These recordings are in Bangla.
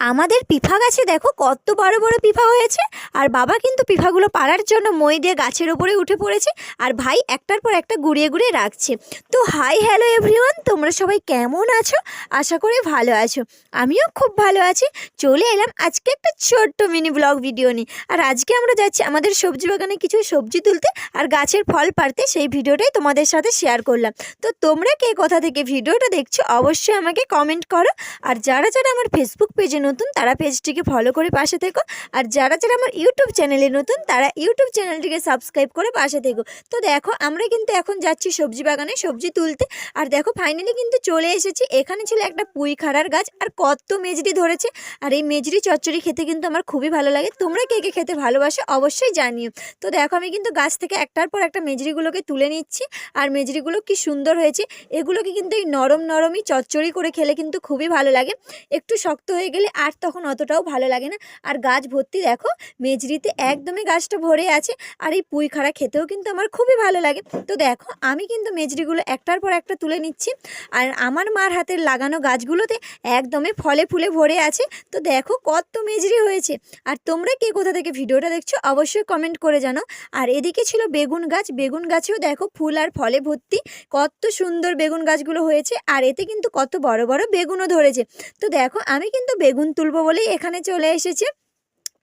আমাদের পিফা গাছে দেখো কত বড় বড় পিফা হয়েছে, আর বাবা কিন্তু পিফাগুলো পাড়ার জন্য মই দিয়ে গাছের উপরে উঠে পড়েছে, আর ভাই একটার পর একটা গুড়িয়ে গুড়িয়ে রাখছে। তো হাই হ্যালো এভরিওয়ান তোমরা সবাই কেমন আছো? আশা করি ভালো আছো। আমিও খুব ভালো আছি। চলে এলাম আজকে একটা ছোট্ট মিনি ব্লগ ভিডিও নিয়ে। আর আজকে আমরা যাচ্ছি আমাদের সবজি বাগানে কিছু সবজি তুলতে, আর গাছের ফল পাড়তে, সেই ভিডিওটাই তোমাদের সাথে শেয়ার করলাম। তো তোমরা কে কোথা থেকে ভিডিওটা দেখছ, অবশ্যই আমাকে কমেন্ট করো। আর যারা যারা আমার ফেসবুক পেজে নতুন, তারা পেজটিকে ফলো করে পাশে থেকো। আর যারা যারা আমার ইউটিউব চ্যানেলে নতুন, তারা ইউটিউব চ্যানেলটিকে সাবস্ক্রাইব করে পাশে থেকো। তো দেখো, আমরা কিন্তু এখন যাচ্ছি সবজি বাগানে সবজি তুলতে। আর দেখো ফাইনালি কিন্তু চলে এসেছি। এখানে ছিল একটা পুঁই খাড়ার গাছ, আর কত মেজরি ধরেছে। আর এই মেজরি চচ্চড়ি খেতে কিন্তু আমার খুবই ভালো লাগে। তোমরা কে কে খেতে ভালোবাসো অবশ্যই জানিও। তো দেখো, আমি কিন্তু গাছ থেকে একটার পর একটা মেজরিগুলোকে তুলে নিচ্ছি। আর মেজরিগুলো কি সুন্দর হয়েছে। এগুলোকে কিন্তু এই নরম, নরমই চচ্চড়ি করে খেলে কিন্তু খুবই ভালো লাগে। একটু শক্ত হয়ে গেলে আর তখন অতটাও ভালো লাগে না। আর গাছ ভর্তি দেখো মেজরিতে একদমই গাছটা ভরে আছে। আর এই পুঁই খাড়া খেতেও কিন্তু আমার খুবই ভালো লাগে। তো দেখো, আমি কিন্তু মেজরিগুলো একটার পর একটা তুলে নিচ্ছি। আর আমার মার হাতের লাগানো গাছগুলোতে একদমই ফলে ফুলে ভরে আছে। তো দেখো, কত মেজরি হয়েছে। আর তোমরা কে কোথা থেকে ভিডিওটা দেখছ, অবশ্যই কমেন্ট করে জানো আর এদিকে ছিল বেগুন গাছ। বেগুন গাছেও দেখো, ফুল আর ফলে ভর্তি। কত সুন্দর বেগুন গাছগুলো হয়েছে। আর এতে কিন্তু কত বড় বড় বেগুনও ধরেছে। তো দেখো, আমি কিন্তু বেগুন তুলবো বলেই এখানে চলে এসেছে।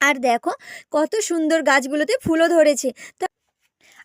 আর দেখো কত সুন্দর গাছগুলোতে ফুলও ধরেছে। তা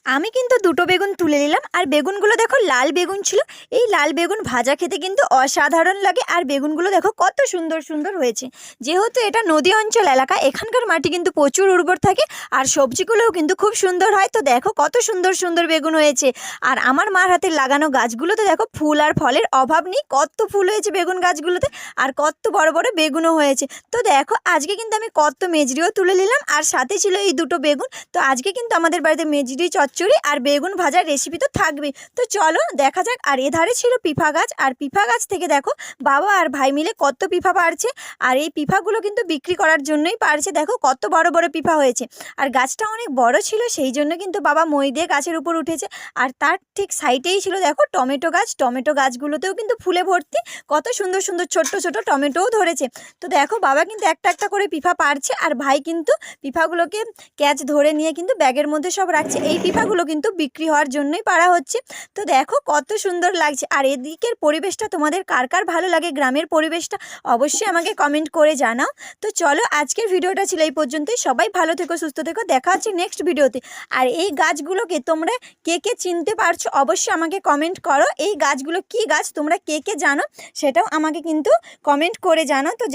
আমি কিন্তু দুটো বেগুন তুলে নিলাম, আর বেগুনগুলো দেখো লাল বেগুন ছিল। এই লাল বেগুন ভাজা খেতে কিন্তু অসাধারণ লাগে, আর বেগুনগুলো দেখো কত সুন্দর সুন্দর হয়েছে। যেহেতু এটা নদী অঞ্চল এলাকা, এখানকার মাটি কিন্তু প্রচুর উর্বর থাকে, আর সবজিগুলোও কিন্তু খুব সুন্দর হয়। তো দেখো কত সুন্দর সুন্দর বেগুন হয়েছে। আর আমার মার হাতে লাগানো গাছগুলোতে দেখো ফুল আর ফলের অভাব নেই, কত ফুল হয়েছে বেগুন গাছগুলোতে, আর কত বড় বড় বেগুনও হয়েছে। তো দেখো আজকে কিন্তু আমি কত মেজরিও তুলে নিলাম, আর সাথে ছিল এই দুটো বেগুন। তো আজকে কিন্তু আমাদের বাড়িতে মেজরি চচ্চড়ি আর বেগুন ভাজার রেসিপি তো থাকবে তো চলো দেখা যাক, আর এধারে ছিল পিফা গাছ। আর পিফা গাছ থেকে দেখো, বাবা আর ভাই মিলে কত পিফা পারছে। আর এই পিফাগুলো কিন্তু বিক্রি করার জন্যই পারছে। দেখো কত বড় বড় পিফা হয়েছে। আর গাছটা অনেক বড় ছিল, সেই জন্য কিন্তু বাবা মই দিয়ে গাছের উপর উঠেছে। আর তার ঠিক সাইডেই ছিল, দেখো টমেটো গাছ। টমেটো গাছগুলোতেও কিন্তু ফুলে ভর্তি। কত সুন্দর সুন্দর ছোট্ট ছোট টমেটোও ধরেছে। তো দেখো বাবা কিন্তু একটা একটা করে পিফা পারছে। আর ভাই কিন্তু পিফাগুলোকে ক্যাচ ধরে নিয়ে কিন্তু ব্যাগের মধ্যে সব রাখছে। এই পিফাগুলো কিন্তু বিক্রি হওয়ার জন্যই পারা হচ্ছে। তো দেখো কত সুন্দর লাগছে। আর এদিকের পরিবেশটা তোমাদের কার কার ভালো লাগে, গ্রামের পরিবেশটা অবশ্যই আমাকে কমেন্ট করে জানাও। তো চলো আজকের ভিডিওটা ছিল এই পর্যন্তই। সবাই ভালো থেকো, সুস্থ থেকো। দেখা হচ্ছে নেক্সট ভিডিওতে। আর এই গাছগুলোকে তোমরা কে কে চিনতে পারছ অবশ্যই আমাকে কমেন্ট করো। এই গাছগুলো কি গাছ তোমরা কে কে জানো সেটাও আমাকে কিন্তু কমেন্ট করে জানো তো